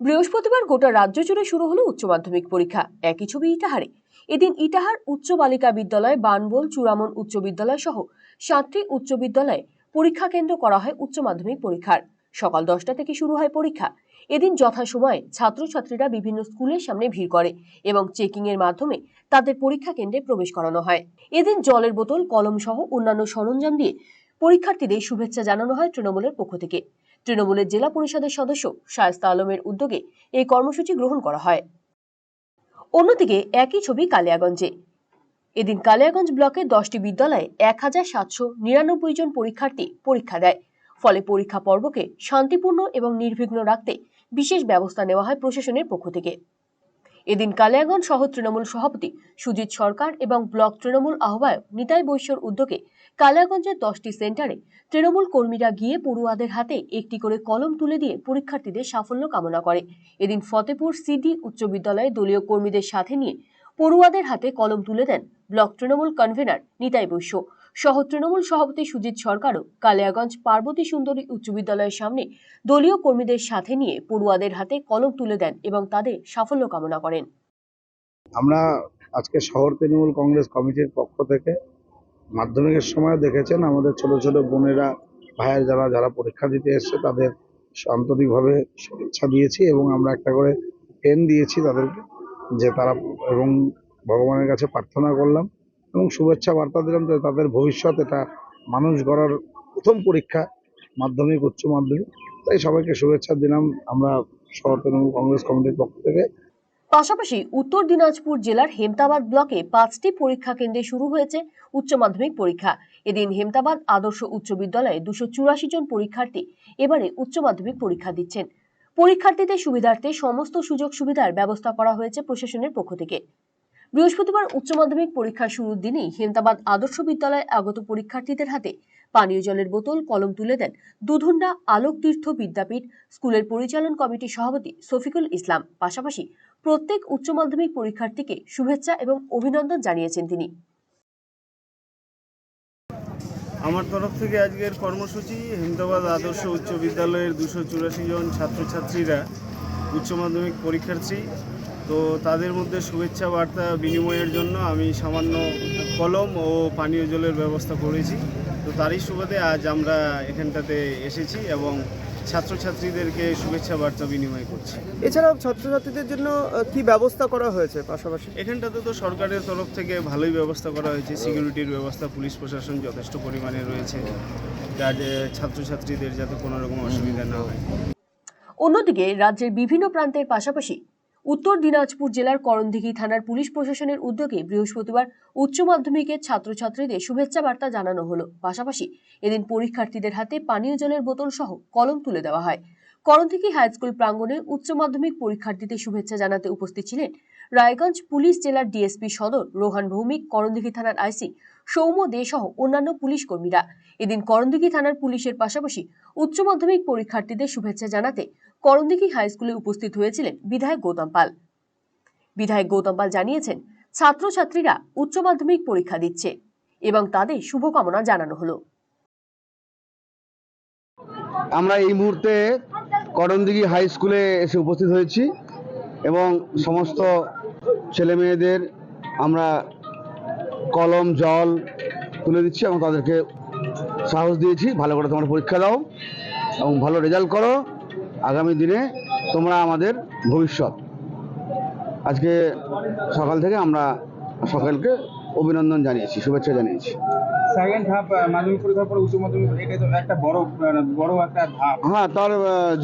বৃহস্পতিবার গোটা রাজ্য জুড়ে শুরু হলো উচ্চ মাধ্যমিক পরীক্ষা। একই ছবি ইটাহারে। এদিন ইটাহার উচ্চ বালিকা বিদ্যালয়, বানবোল, চূড়ামন উচ্চ বিদ্যালয় সহ সাতটি উচ্চ বিদ্যালয়ে পরীক্ষা কেন্দ্র করা হয় উচ্চ মাধ্যমিক পরীক্ষার। সকাল দশটা থেকে শুরু হয় পরীক্ষা। এদিন যথাসময়ে ছাত্রছাত্রীরা বিভিন্ন স্কুলের সামনে ভিড় করে এবং চেকিং এর মাধ্যমে তাদের পরীক্ষা কেন্দ্রে প্রবেশ করানো হয়। এদিন জলের বোতল, কলম সহ অন্যান্য সরঞ্জাম দিয়ে পরীক্ষার্থীদের শুভেচ্ছা জানানো হয় তৃণমূলের পক্ষ থেকে। তৃণমূলের জেলা পরিষদের সদস্য শায়স্তা আলমের উদ্যোগে এই কর্মসূচি গ্রহণ করা হয়। অন্যদিকে একই ছবি কালিয়াগঞ্জে। এদিন কালিয়াগঞ্জ ব্লকে দশটি বিদ্যালয়ে এক হাজার সাতশো নিরানব্বই জন পরীক্ষার্থী পরীক্ষা দেয়। ফলে পরীক্ষা পর্বকে শান্তিপূর্ণ এবং নির্বিঘ্ন রাখতে বিশেষ ব্যবস্থা নেওয়া হয় প্রশাসনের পক্ষ থেকে। এদিন কালিয়াগঞ্জ শহর তৃণমূল সভাপতি সুজিত সরকার এবং ব্লক তৃণমূল আহ্বায়ক নিতাই বৈশ্যর উদ্যোগে কালিয়াগঞ্জের দশটি সেন্টারে তৃণমূল কর্মীরা গিয়ে পড়ুয়াদের হাতে একটি করে কলম তুলে দিয়ে পরীক্ষার্থীদের সাফল্য কামনা করে। এদিন ফতেপুর সিডি উচ্চ বিদ্যালয়ে দলীয় কর্মীদের সাথে নিয়ে পড়ুয়াদের হাতে কলম তুলে দেন ব্লক তৃণমূল কনভেনার নিতাই বৈশ্য। সহ তৃণমূল সভাপতি সুজিত সরকারও কালিয়াগঞ্জ পার্বতী সুন্দরী উচ্চ বিদ্যালয়ের সামনে দলীয় কর্মীদের সাথে নিয়ে পড়ুয়াদের হাতে কলম তুলে দেন এবং তাদের সাফল্য কামনা করেন। আমরা আজকে শহর তৃণমূল কংগ্রেস কমিটির পক্ষ থেকে মাধ্যমিকের সময় দেখেছেন আমাদের ছোট ছোট বোনেরা, ভাইয়ের যারা যারা পরীক্ষা দিতে এসছে তাদের আন্তরিকভাবে শুভেচ্ছা দিয়েছি এবং আমরা একটা করে পেন দিয়েছি তাদেরকে যে তারা এবং ভগবানের কাছে প্রার্থনা করলাম এবং শুভেচ্ছা বার্তা দিলাম যে তাদের ভবিষ্যৎ এটা মানুষ গড়ার প্রথম পরীক্ষা, মাধ্যমিক, উচ্চ মাধ্যমিক। তাই সবাইকে শুভেচ্ছা দিলাম। আমরা শহর তৃণমূল কংগ্রেস কমিটির পক্ষ থেকে পাশাপাশি উত্তর দিনাজপুর জেলার হেমতাবাদ ব্লকে পাঁচটি পরীক্ষা কেন্দ্রে শুরু হয়েছে উচ্চ মাধ্যমিক পরীক্ষা। এদিন হেমতাবাদ আদর্শ উচ্চ বিদ্যালয়ে দুশো চুরাশি জন পরীক্ষার্থী এবারে উচ্চ মাধ্যমিক পরীক্ষা দিচ্ছেন। পরীক্ষার্থীদের সুবিধার্থে সমস্ত সুযোগ সুবিধার ব্যবস্থা করা হয়েছে প্রশাসনের পক্ষ থেকে। বৃহস্পতিবার উচ্চ মাধ্যমিক পরীক্ষা শুরুর দিনেই হেমতাবাদ আদর্শ বিদ্যালয়ে আগত পরীক্ষার্থীদের হাতে পানীয় জলের বোতল, কলম তুলে দেন দুধুন্ডা আলোক তীর্থ বিদ্যাপীঠ, স্কুলের পরিচালন কমিটির সভাপতি শফিকুল ইসলাম। পাশাপাশি প্রত্যেক উচ্চ মাধ্যমিক পরীক্ষার্থীকে শুভেচ্ছা এবং অভিনন্দন জানিয়েছেন তিনি। আমার তরফ থেকে আজকের কর্মসূচি, হেমদাবাদ আদর্শ উচ্চ বিদ্যালয়ের দুশো চুরাশি জন ছাত্রছাত্রীরা উচ্চ মাধ্যমিক পরীক্ষার্থী তো তাদের মধ্যে শুভেচ্ছা বার্তা বিনিময়ের জন্য আমি সামান্য কলম ও পানীয় জলের ব্যবস্থা করেছি। তো তারই সুবাদে আজ আমরা এখানটাতে এসেছি এবং ছাত্রছাত্রীদেরকে শুভেচ্ছা বার্তা বিনিময় করছি। এছাড়াও ছাত্রছাত্রীদের জন্য কি ব্যবস্থা করা হয়েছে পাশাপাশি? এখানটাতে তো সরকারের তরফ থেকে ভালোই ব্যবস্থা করা হয়েছে সিকিউরিটির ব্যবস্থা পুলিশ প্রশাসন যথেষ্ট পরিমাণে রয়েছে যাতে ছাত্রছাত্রীদের যাতে কোনো রকম অসুবিধা না হয়। অন্যদিকে রাজ্যের বিভিন্ন প্রান্তের পাশাপাশি উত্তর দিনাজপুর জেলার করণদিঘি থানার পুলিশ প্রশাসনের উদ্যোগে বৃহস্পতিবার উচ্চ মাধ্যমিকের ছাত্রছাত্রীদের শুভেচ্ছা বার্তা জানানো হলো। পাশাপাশি এদিন পরীক্ষার্থীদের হাতে পানীয় জলের বোতল সহ কলম তুলে দেওয়া হয়। করণদিঘি হাই স্কুল প্রাঙ্গণে উচ্চ মাধ্যমিক পরীক্ষার্থীদের শুভেচ্ছা জানাতে উপস্থিত ছিলেন রায়গঞ্জ পুলিশ জেলার ডিএসপি সদর রোহান ভৌমিক, করণদিঘি থানার আইসি সৌম্য দে সহ অন্যান্য পুলিশ কর্মীরা। এদিন করণদিঘি থানার পুলিশের পাশাপাশি উচ্চ মাধ্যমিক পরীক্ষার্থীদের শুভেচ্ছা জানাতে করণদিঘি হাই স্কুলে উপস্থিত হয়েছিলেন বিধায়ক গৌতম পাল। বিধায়ক গৌতম পাল জানিয়েছেন, ছাত্রছাত্রীরা উচ্চ মাধ্যমিক পরীক্ষা দিচ্ছে এবং তাদের শুভকামনা জানানো হলো। আমরা এই মুহূর্তে করণদিঘি হাই স্কুলে এসে উপস্থিত হয়েছি এবং সমস্ত ছেলে মেয়েদের আমরা কলম, জল তুলে দিচ্ছি এবং তাদেরকে সাহস দিয়েছি, ভালো করে তোমরা পরীক্ষা দাও এবং ভালো রেজাল্ট করো। আগামী দিনে তোমরা আমাদের ভবিষ্যৎ। আজকে সকাল থেকে আমরা সকলকে অভিনন্দন জানিয়েছি শুভেচ্ছা জানিয়েছি। সেকেন্ড হাফ মাধ্যমিক পরীক্ষার পর উচ্চ মাধ্যমিক এটা তো একটা বড় বড় একটা ধাপ। হ্যাঁ তার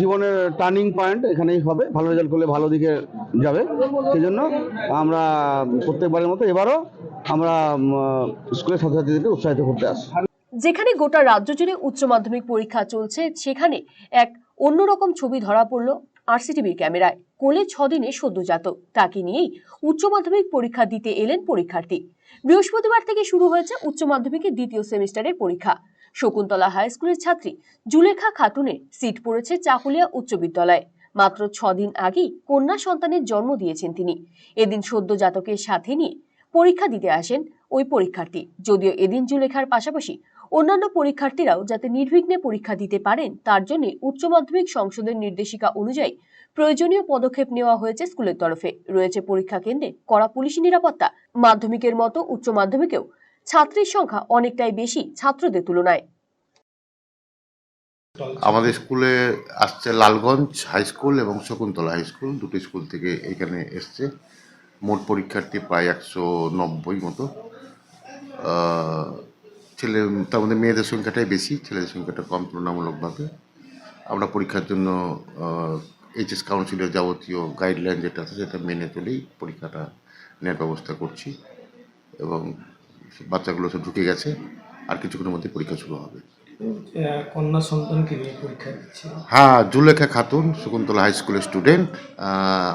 জীবনের টার্নিং পয়েন্ট এখানেই হবে। ভালো রেজাল্ট করলে ভালো দিকে যাবে। সেই জন্য আমরা প্রত্যেকবারের মতো এবারও আমরা স্কুলের ছাত্রছাত্রীদেরকে উৎসাহিত করতে আসি যেখানে গোটা রাজ্য জুড়ে উচ্চ মাধ্যমিক পরীক্ষা চলছে সেখানে এক অন্যরকম ছবি ধরা পড়ল আরসিটিভির ক্যামেরায়। কোলে ছদিনে সদ্যজাত তাকে নিয়েই উচ্চ মাধ্যমিক পরীক্ষা দিতে এলেন পরীক্ষার্থী। বৃহস্পতিবার থেকে শুরু হয়েছে উচ্চ মাধ্যমিকের দ্বিতীয় সেমিস্টারের পরীক্ষা। শকুন্তলা হাই স্কুলের ছাত্রী জুলেখা খাতুনের সিট পড়েছে চাকুলিয়া উচ্চ বিদ্যালয়ে। মাত্র ছদিন আগেই কন্যা সন্তানের জন্ম দিয়েছেন তিনি। এদিন সদ্যজাতকের সাথে নিয়ে পরীক্ষা দিতে আসেন ওই পরীক্ষার্থী। যদিও এদিন জুলেখার পাশাপাশি অন্যান্য পরীক্ষার্থীরাও যাতে নির্বিঘ্নে পরীক্ষা দিতে পারেন, তার জন্য উচ্চ মাধ্যমিক সংসদের নির্দেশিকা অনুযায়ী প্রয়োজনীয় পদক্ষেপ নেওয়া হয়েছে স্কুলের তরফে। রয়েছে পরীক্ষা কেন্দ্রে কড়া পুলিশি নিরাপত্তা। মাধ্যমিকের মতো উচ্চ মাধ্যমিকেও ছাত্রীর সংখ্যা অনেকটাই বেশি ছাত্রদের তুলনায়। আমাদের স্কুলে আসছে লালগঞ্জ হাই স্কুল এবং শকুন্তলা হাই স্কুল, দুটো স্কুল থেকে এখানে এসছে। মোট পরীক্ষার্থী প্রায় একশো নব্বই মতো। ছেলে তার মধ্যে মেয়েদের সংখ্যাটাই বেশি ছেলেদের সংখ্যাটা কম তুলনামূলকভাবে। আমরা পরীক্ষার জন্য এইচএস কাউন্সিলের যাবতীয় গাইডলাইন যেটা আছে সেটা মেনে চলেই পরীক্ষাটা নেওয়ার ব্যবস্থা করছি এবং বাচ্চাগুলো সব ঢুকে গেছে আর কিছুক্ষণের মধ্যে পরীক্ষা শুরু হবে। কন্যা সন্তানকে নিয়ে পরীক্ষা দিচ্ছে? হ্যাঁ জুলেখা খাতুন শকুন্তলা হাই স্কুলের স্টুডেন্ট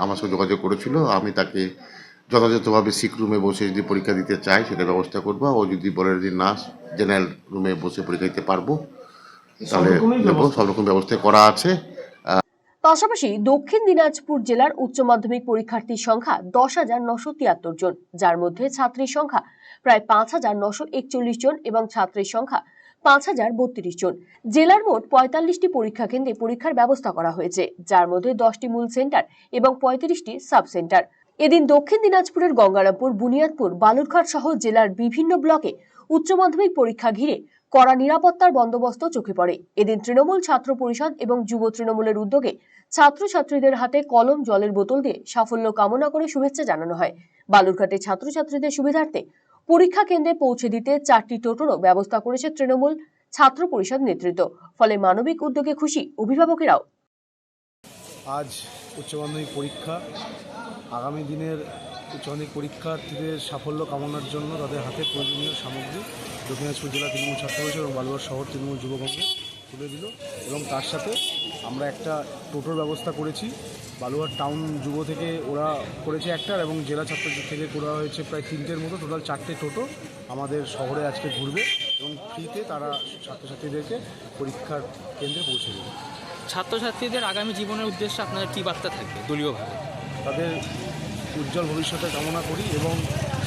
আমার সঙ্গে যোগাযোগ করেছিল আমি তাকে যথাযথভাবে সিক রুমে বসে যদি পরীক্ষা দিতে চাই সেটা ব্যবস্থা করব। ও যদি বলে যে না জেনারেল রুমে বসে পরীক্ষা দিতে পারব তাহলে সব রকম ব্যবস্থা করা আছে। পাশাপাশি দক্ষিণ দিনাজপুর জেলার উচ্চ মাধ্যমিক পরীক্ষার্থীর সংখ্যা দশ হাজার নশো তিয়াত্তর জন যার মধ্যে ছাত্রীর সংখ্যা প্রায় পাঁচ হাজার নশো একচল্লিশ জন এবং ছাত্রের সংখ্যা পাঁচ হাজার বত্রিশ জন। জেলার মোট পঁয়তাল্লিশটি পরীক্ষা কেন্দ্রে পরীক্ষার ব্যবস্থা করা হয়েছে যার মধ্যে দশটি মূল সেন্টার এবং পঁয়ত্রিশটি সাব সেন্টার। এদিন দক্ষিণ দিনাজপুরের গঙ্গারামপুর, বুনিয়াদপুর, বালুরঘাট সহ জেলার বিভিন্ন ব্লকে উচ্চ মাধ্যমিক পরীক্ষা ঘিরে কড়া নিরাপত্তার বন্দোবস্ত চোখে পড়ে। এদিন তৃণমূল ছাত্র পরিষদ এবং যুব তৃণমূলের উদ্যোগে ছাত্রছাত্রীদের হাতে কলম, জলের বোতল দিয়ে সাফল্য কামনা করে শুভেচ্ছা জানানো হয়। বালুরঘাটে ছাত্রছাত্রীদের সুবিধার্থে পরীক্ষা কেন্দ্রে পৌঁছে দিতে চারটি টোটোরও ব্যবস্থা করেছে তৃণমূল ছাত্র পরিষদ নেতৃত্ব। ফলে মানবিক উদ্যোগে খুশি অভিভাবকেরাও। আজ উচ্চ মাধ্যমিক পরীক্ষা। আগামী দিনের উচ্চ মাধ্যমিক পরীক্ষার্থীদের সাফল্য কামনার জন্য তাদের হাতে প্রয়োজনীয় সামগ্রী দক্ষিণ দিনাজপুর জেলা তৃণমূল ছাত্র পরিষদ এবং বালুঘাট শহর তৃণমূল যুব কংগ্রেস তুলে দিল। এবং তার সাথে আমরা একটা টোটোর ব্যবস্থা করেছি। বালুঘাট টাউন যুব থেকে ওরা করেছে একটার এবং জেলা ছাত্র থেকে করা হয়েছে প্রায় তিনটের মতো। টোটাল চারটে টোটো আমাদের শহরে আজকে ঘুরবে এবং ফ্রিতে তারা ছাত্রছাত্রীদেরকে পরীক্ষার কেন্দ্রে পৌঁছে দেবে। ছাত্রছাত্রীদের আগামী জীবনের উদ্দেশ্যে আপনাদের কী বার্তা থাকবে দলীয়ভাবে? তাদের উজ্জ্বল ভবিষ্যতে কামনা করি এবং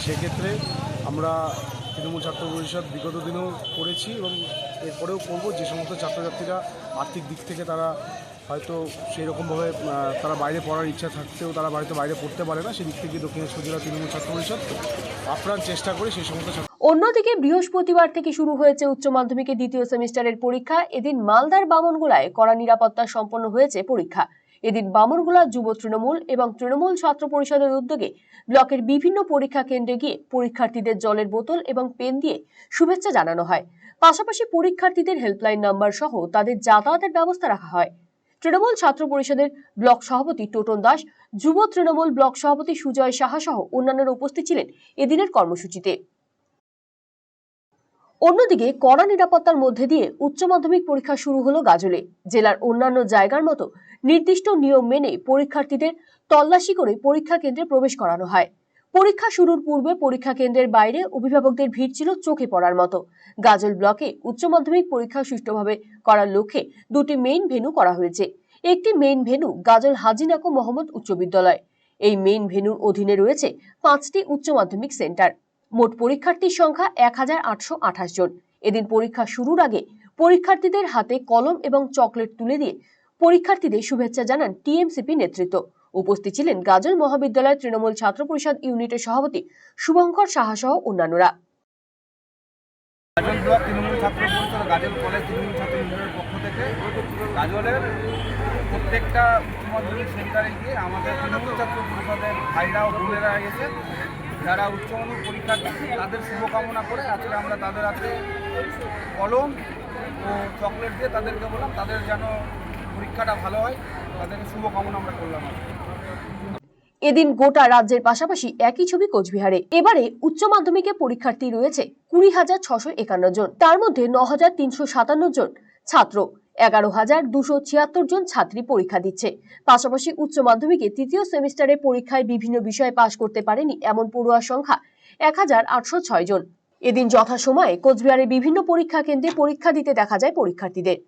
সেক্ষেত্রে আমরা তৃণমূল ছাত্র পরিষদ বিগত দিনেও করেছি এবং এরপরেও করব। যে সমস্ত ছাত্রছাত্রীরা আর্থিক দিক থেকে তারা হয়তো সেই রকমভাবে তারা বাইরে পড়ার ইচ্ছা থাকতেও তারা বাড়িতে বাইরে পড়তে পারে না সেই দিক থেকে দক্ষিণেশ্বর জেলা তৃণমূল ছাত্র পরিষদ আপ্রাণ চেষ্টা করে সেই সমস্ত অন্যদিকে বৃহস্পতিবার থেকে শুরু হয়েছে উচ্চ মাধ্যমিকের দ্বিতীয় সেমিস্টারের পরীক্ষা। এদিন মালদার বামনগোলায় কড়া নিরাপত্তা সম্পন্ন হয়েছে পরীক্ষা। এদিন বামনগোলা যুব তৃণমূল এবং তৃণমূল ছাত্র পরিষদের উদ্যোগে ব্লকের বিভিন্ন পরীক্ষা কেন্দ্রে গিয়ে পরীক্ষার্থীদের জলের বোতল এবং পেন দিয়ে শুভেচ্ছা জানানো হয়। পাশাপাশি পরীক্ষার্থীদের হেল্পলাইন নাম্বার সহ তাদের যাতায়াতের ব্যবস্থা রাখা হয়। তৃণমূল ছাত্র পরিষদের ব্লক সভাপতি টোটন দাস, যুব তৃণমূল ব্লক সভাপতি সুজয় সাহা সহ অন্যান্যরা উপস্থিত ছিলেন এদিনের কর্মসূচিতে। অন্যদিকে কড়া নিরাপত্তার মধ্যে দিয়ে উচ্চ মাধ্যমিক পরীক্ষা শুরু হলো গাজলে। জেলার অন্যান্য জায়গার মতো নির্দিষ্ট নিয়ম মেনে পরীক্ষার্থীদের তল্লাশি করে পরীক্ষা কেন্দ্রে প্রবেশ করানো হয়। পরীক্ষা শুরুর পূর্বে পরীক্ষা কেন্দ্রের বাইরে অভিভাবকদের ভিড় ছিল চোখে পড়ার মতো। গাজল ব্লকে উচ্চ মাধ্যমিক পরীক্ষা সুষ্ঠুভাবে করার লক্ষ্যে দুটি মেইন ভেন্যু করা হয়েছে। একটি মেইন ভেন্যু গাজল হাজিনাকো মোহাম্মদ উচ্চ বিদ্যালয়। এই মেইন ভেন্যুর অধীনে রয়েছে পাঁচটি উচ্চ মাধ্যমিক সেন্টার। মোট পরীক্ষার্থীর সংখ্যা এক হাজার আটশো আঠাশ জন। এদিন পরীক্ষা শুরুর আগে পরীক্ষার্থীদের হাতে কলম এবং চকলেট তুলে দিয়ে পরীক্ষার্থীদের শুভেচ্ছা জানান টিএমসিপি নেতৃত্ব। উপস্থিত ছিলেন গাজল মহাবিদ্যালয় তৃণমূল ছাত্র পরিষদ ইউনিটের সভাপতি শুভঙ্কর সাহা সহ অন্যান্যরা। প্রত্যেকটা উচ্চ মাধ্যমিক সেন্টারে গিয়ে আমাদের তৃণমূল ছাত্র পরিষদের ভাইরা ও বোনেরা এসে যারা উচ্চ মাধ্যমিক পরীক্ষার্থী তাদের শুভকামনা করে আজকে আমরা তাদের হাতে কলম ও চকলেট দিয়ে তাদেরকে বললাম, তাদের যেন পরীক্ষাটা ভালো হয়, তাদেরকে শুভকামনা আমরা করলাম এদিন গোটা রাজ্যের পাশাপাশি একই ছবি কোচবিহারে। এবারে উচ্চ মাধ্যমিকে পরীক্ষার্থী রয়েছে কুড়ি হাজার ছশো একান্ন জন। তার মধ্যে ন হাজার তিনশো সাতান্ন জন ছাত্র। এগারো হাজার দুশো ছিয়াত্তর জন ছাত্রী পরীক্ষা দিচ্ছে। পাশাপাশি উচ্চ মাধ্যমিকে তৃতীয় সেমিস্টারে পরীক্ষায় বিভিন্ন বিষয়ে পাশ করতে পারেনি এমন পড়ুয়ার সংখ্যা এক হাজার আটশো ছয় জন। এদিন যথাসময়ে কোচবিহারের বিভিন্ন পরীক্ষা কেন্দ্রে পরীক্ষা দিতে দেখা যায় পরীক্ষার্থীদের।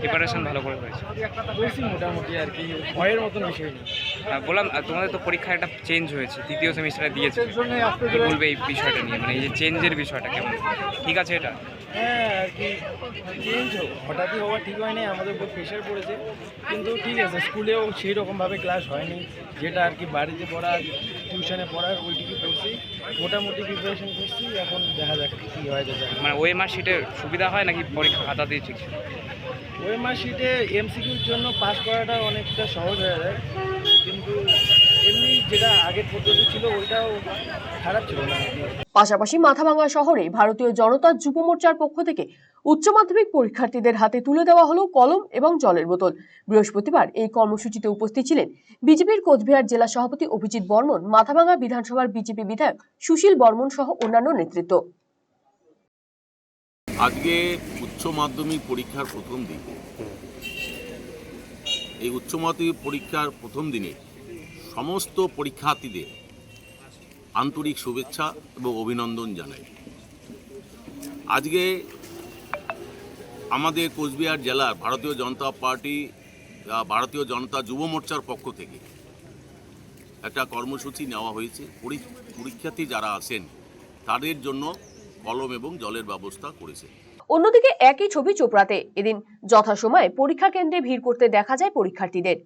প্রিপারেশন ভালো করে হয়েছে মোটামুটি আর কি ভয়ের মতন বিষয় নেই। হ্যাঁ, বললাম তোমাদের তো পরীক্ষা একটা চেঞ্জ হয়েছে তৃতীয় সেমিস্টারে দিয়েছে। কি বলবে এই বিষয়টা নিয়ে? মানে এই যে চেঞ্জের বিষয়টা কেমন? ঠিক আছে এটা? হ্যাঁ আর কি চেঞ্জ হঠাৎই হওয়া ঠিক হয়নি আমাদের উপর প্রেশার পড়েছে। কিন্তু ঠিক আছে স্কুলেও সেই রকমভাবে ক্লাস হয়নি যেটা আর কি বাড়িতে পড়া টিউশনে পড়ার ওইটুকু পড়ছি মোটামুটি প্রিপারেশন করছি এখন দেখা যাক কী হয় মানে ওই মাস সিটে সুবিধা হয় নাকি পরীক্ষা খাতা দিয়ে ঠিক ওই মার্কশিটে এমসিকিউর জন্য পাস করাটা অনেকটা সহজ হয়ে যায়। কিন্তু এমনি যেটা আগের পদ্ধতি ছিল ওইটাও খারাপ ছিল না। পাশাপাশি মাথাভাঙ্গা শহরে ভারতীয় জনতা যুব মোর্চার পক্ষ থেকে উচ্চ মাধ্যমিক পরীক্ষার্থীদের হাতে তুলে দেওয়া হলো কলম এবং জলের বোতল। বৃহস্পতিবার এই কর্মসূচিতে উপস্থিত ছিলেন বিজেপির কোচবিহার জেলা সভাপতি অভিজিৎ বর্মন মাথাভাঙ্গা বিধানসভার বিজেপি বিধায়ক সুশীল বর্মন সহ অন্যান্য নেতৃত্ব। আজকে উচ্চ মাধ্যমিক পরীক্ষার প্রথম দিন। এই উচ্চ মাধ্যমিক পরীক্ষার প্রথম দিনে সমস্ত পরীক্ষার্থীদের আন্তরিক শুভেচ্ছা এবং অভিনন্দন জানাই। আজকে আমাদের কোচবিহার জেলার ভারতীয় জনতা পার্টি ভারতীয় জনতা যুব মোর্চার পক্ষ থেকে একটা কর্মসূচি নেওয়া হয়েছে। পরী- পরীক্ষার্থী যারা আছেন, তাদের জন্য কলম এবং জলের ব্যবস্থা করেছে। অন্যদিকে একই ছবি চোপড়াতে। এদিন যথাসময়ে পরীক্ষা কেন্দ্রে ভিড় করতে দেখা যায় পরীক্ষার্থীদের।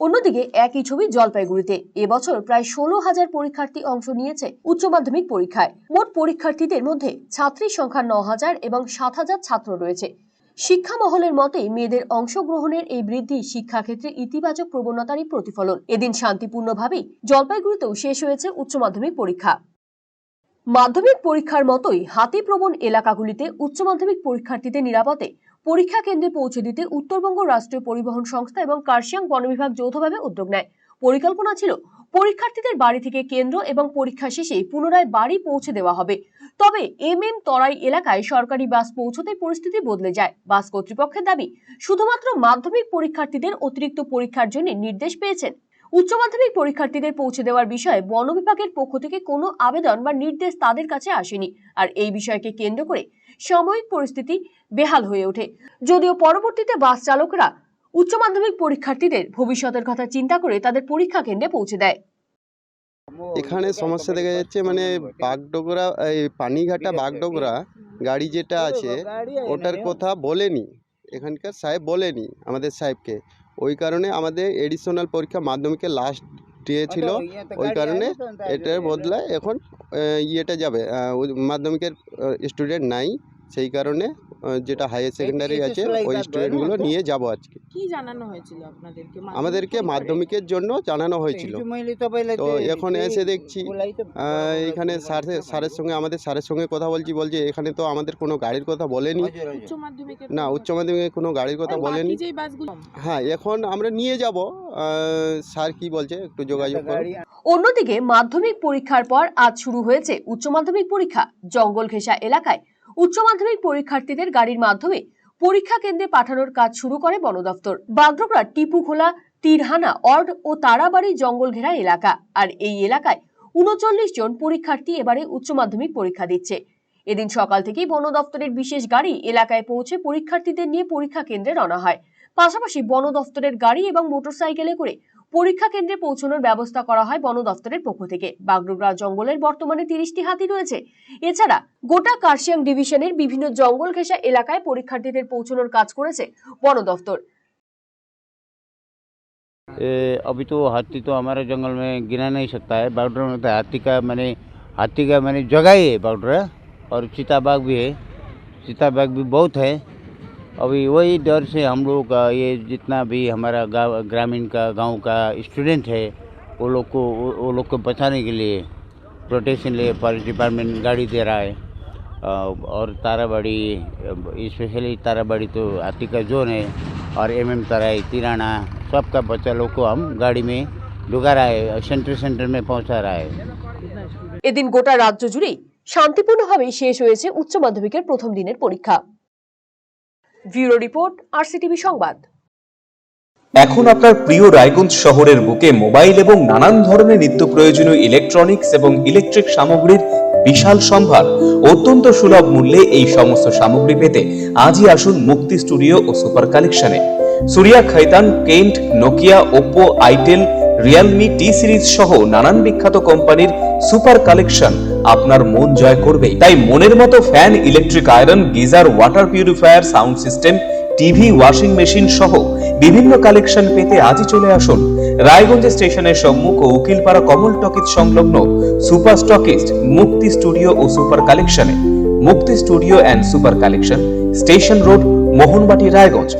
অন্যদিকে একই ছবি জলপাইগুড়িতে। এবছর প্রায় ষোলো হাজার পরীক্ষার্থী অংশ নিয়েছে উচ্চ মাধ্যমিক পরীক্ষায়। মোট পরীক্ষার্থীদের মধ্যে ছাত্রীর সংখ্যা ন হাজার এবং সাত হাজার ছাত্র রয়েছে। শিক্ষা মহলের মতে, মেয়েদের অংশগ্রহণের এই বৃদ্ধি শিক্ষাক্ষেত্রে ইতিবাচক প্রবণতারই প্রতিফলন। এদিন শান্তিপূর্ণভাবেই জলপাইগুড়িতেও শেষ হয়েছে উচ্চ মাধ্যমিক পরীক্ষা। মাধ্যমিক পরীক্ষার মতোই হাতিপ্রবণ এলাকাগুলিতে উচ্চ মাধ্যমিক পরীক্ষার্থীদের নিরাপদে পরীক্ষা কেন্দ্রে পৌঁছে দিতে উত্তরবঙ্গ রাষ্ট্রীয় পরিবহন সংস্থা এবং কার্শিয়াং বন বিভাগ যৌথভাবে উদ্যোগ নেয়। পরিকল্পনা ছিল পরীক্ষার্থীদের বাড়ি থেকে কেন্দ্র এবং পরীক্ষা শেষে পুনরায় বাড়ি পৌঁছে দেওয়া হবে। তবে এম এম তরাই এলাকায় সরকারি বাস পৌঁছতে পরিস্থিতি বদলে যায়। বাস কর্তৃপক্ষের দাবি, শুধুমাত্র মাধ্যমিক পরীক্ষার্থীদের অতিরিক্ত পরীক্ষার জন্য নির্দেশ পেয়েছেন উচ্চ মাধ্যমিক পরীক্ষার্থীদের পৌঁছে দেওয়ার বিষয়ে বন বিভাগের পক্ষ থেকে কোনো আবেদন বা নির্দেশ তাদের কাছে আসেনি। আর এই বিষয়কে কেন্দ্র করে সাময়িক পরিস্থিতি বেহাল হয়ে ওঠে। যদিও পরবর্তীতে বাস চালকরা উচ্চ মাধ্যমিক পরীক্ষার্থীদের ভবিষ্যতের কথা চিন্তা করে তাদের পরীক্ষা কেন্দ্রে পৌঁছে দেয়। এখানে সমস্যা দেখা যাচ্ছে মানে বাগডোগরা, এই পানিঘাটা বাগডোগরা গাড়ি যেটা আছে, ওটার কথা বলেনি। এখানকার সাহেব বলেনি, আমাদের সাহেবকে। ওই কারণে আমাদের এডিশনাল পরীক্ষা মাধ্যমিকের লাস্ট ছিল ওই কারণে এটার বদলায় এখন ইয়েটা যাবে মাধ্যমিকের স্টুডেন্ট নাই। সেই কারণে যেটা হায়ার সেকেন্ডারি আছে ওই স্টুডেন্টগুলো নিয়ে যাব আজকে। কি জানানো হয়েছিল আপনাদেরকে? আমাদেরকে মাধ্যমিকের জন্য জানানো হয়েছিল। তো এখন এসে দেখছি এখানে স্যার- স্যারের সঙ্গে আমাদের স্যারের সঙ্গে কথা বলছি বলছে এখানে তো আমাদের কোনো গাড়ির কথা বলেনি। উচ্চ মাধ্যমিকের না উচ্চ মাধ্যমিকে কোনো গাড়ির কথা বলেনি। হ্যাঁ এখন আমরা নিয়ে যাব। স্যার কি বলছে একটু যোগাযোগ করুন। অন্যদিকে মাধ্যমিক পরীক্ষার পর আজ শুরু হয়েছে উচ্চ মাধ্যমিক পরীক্ষা। জঙ্গল ঘেঁষা এলাকায় উচ্চ মাধ্যমিক পরীক্ষার্থীদের গাড়ির মাধ্যমে পরীক্ষা কেন্দ্রে পাঠানোর কাজ শুরু করে বন দফতর বাগডোগরা, টিপুখোলা, তীরহানা, অর্ড ও তারাবাড়ি জঙ্গল ঘেরা এলাকা। আর এই এলাকায় উনচল্লিশ জন পরীক্ষার্থী এবারে উচ্চ মাধ্যমিক পরীক্ষা দিচ্ছে। এদিন সকাল থেকেই বন দফতরের বিশেষ গাড়ি এলাকায় পৌঁছে পরীক্ষার্থীদের নিয়ে পরীক্ষা কেন্দ্রে রওনা হয়। পাশাপাশি বন দফতরের গাড়ি এবং মোটরসাইকেলে করে পরীক্ষা কেন্দ্রে পৌঁছানোর ব্যবস্থা করা হয় বন দফতরের পক্ষ থেকে বাগডোগরা জঙ্গলের বর্তমানে তিরিশটি হাতি রয়েছে এছাড়া গোটা কার্শিয়াং ডিভিশনের বিভিন্ন জঙ্গল ঘেঁষা এলাকায় পরীক্ষার্থীদের পৌঁছানোর কাজ করেছে বন দফতর ए, अभी तो हाथी तो हमारे जंगल में गिना नहीं सकता है बाउड्रा में तो हाथी का मैंने हाथी का मैंने जगह ही है बाउड्रा और चीताबाग भी है चीताबाग भी बहुत है अभी वही डर से हम लोग का ये जितना भी हमारा गाँव ग्रामीण का गांव का स्टूडेंट है वो लोग को वो वो लोग को बचाने के लिए प्रोटेक्शन लिए फॉरेस्ट डिपार्टमेंट गाड़ी दे रहा है अ, और ताराबाड़ी स्पेशली ताराबाड़ी तो हाथी का जोन है और एम एम तराई तिराना सबका बच्चा लोग को हम गाड़ी में ढुका रहा है सेंटर सेंटर में पहुंचा रहा है এদিন গোটা রাজ্য জুড়েই শান্তিপূর্ণভাবেই শেষ হয়েছে উচ্চ মাধ্যমিকের প্রথম দিনের পরীক্ষা ব্যুরো রিপোর্ট, আরসিটিভি সংবাদ। এখন আপনার প্রিয় রায়গঞ্জ শহরের বুকে মোবাইল এবং নানান ধরনের নিত্য প্রয়োজনীয় ইলেকট্রনিক্স এবং ইলেকট্রিক সামগ্রীর বিশাল সম্ভার। অত্যন্ত সুলভ মূল্যে এই সমস্ত সামগ্রী পেতে আজই আসুন মুক্তি স্টুডিও ও সুপার কালেকশনে। Surya Khaitan Kent, Nokia, Oppo, itel Realme T series সহ নানান বিখ্যাত কোম্পানির সুপার কালেকশন আপনার মন জয় করবে তাই মনের মতো fan electric iron geyser water purifier sound system TV washing machine সহ বিভিন্ন কালেকশন পেতে আজই চলে আসুন। রায়গঞ্জ স্টেশনের সম্মুখ ও উকিলপাড়া কমল টকিজ সংলগ্ন সুপার স্টকিস্ট মুক্তি স্টুডিও ও সুপার কালেকশনে। Mukti studio and super collection, station road, Mohanbati, Raiganj.